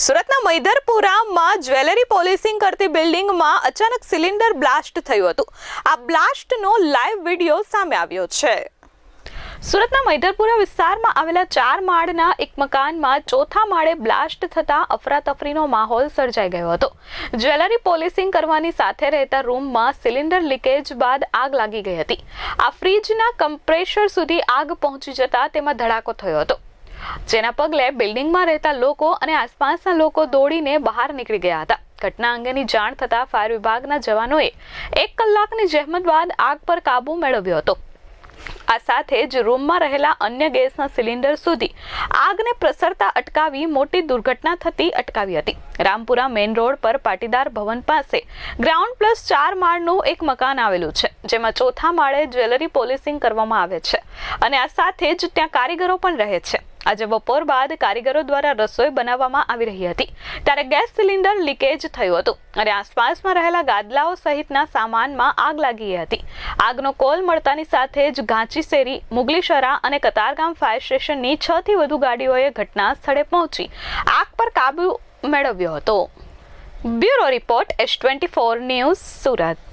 સુરતના મૈદરપુરામાં jewellery polishing કરતી બિલ્ડિંગમાં અચાનક સિલિન્ડર બ્લાસ્ટ થયું હતું. આ બ્લાસ્ટનો લાઈવ વીડિયો સામે આવ્યો છે. સુરતના મૈદરપુરા વિસ્તારમાં આવેલા ચાર માળના એક મકાનમાં ચોથા માળે બ્લાસ્ટ થતાં અફરાતફરીનો માહોલ સર્જાઈ ગયો હતો. જ્વેલરી પોલિસિંગ કરવાની સાથે રહેતા રૂમમાં સિલિન્ડર લીકેજ બાદ આગ લાગી ગઈ હતી. આ ફ્રીજના કમ્પ્રેશર સુધી આગ પહોંચી જતા તેમાં ધડાકો થયો હતો. જેના પગલે બિલ્ડિંગમાં રહેતા લોકો અને આસપાસના લોકો દોડીને બહાર નીકળી ગયા હતા. ઘટના અંગેની જાણ થતાં ફાયર વિભાગના જવાનોએ એક કલાકની જહેમત બાદ આગ પર કાબૂ મેળવ્યો હતો. આ સાથે જ રૂમમાં રહેલા અન્ય ગેસના સિલિન્ડર સુધી આગને પ્રસરતા અટકાવી મોટી દુર્ઘટના થતી અટકાવી હતી. રામપુરા મેઇન રોડ પર પાટીદાર ભવન પાસે ગ્રાઉન્ડ પ્લસ ચાર માળનું એક મકાન આવેલું છે, જેમાં ચોથા માળે જ્વેલરી પોલિસિંગ કરવામાં આવે છે. અને આ સાથે જ ત્યાં કારીગરો પણ રહે છે. આજે બપોર બાદ કારીગરો દ્વારા રસોઈ બનાવવામાં આવી રહી હતી. ત્યારે ગેસ સિલિન્ડર લીકેજ થયું હતું અને આસપાસમાં રહેલા ગાદલાઓ સહિતના સામાનમાં આગ લાગી હતી. આગનો કોલ મળતાની સાથે જ ઘાંચીસેરી, મુગલીશરા અને કતારગામ ફાયર સ્ટેશનની છ થી વધુ ગાડીઓએ ઘટના સ્થળે પહોંચી. આગ પર કાબુ મેળવ્યો હતો. Bureau report S twenty four news Surat.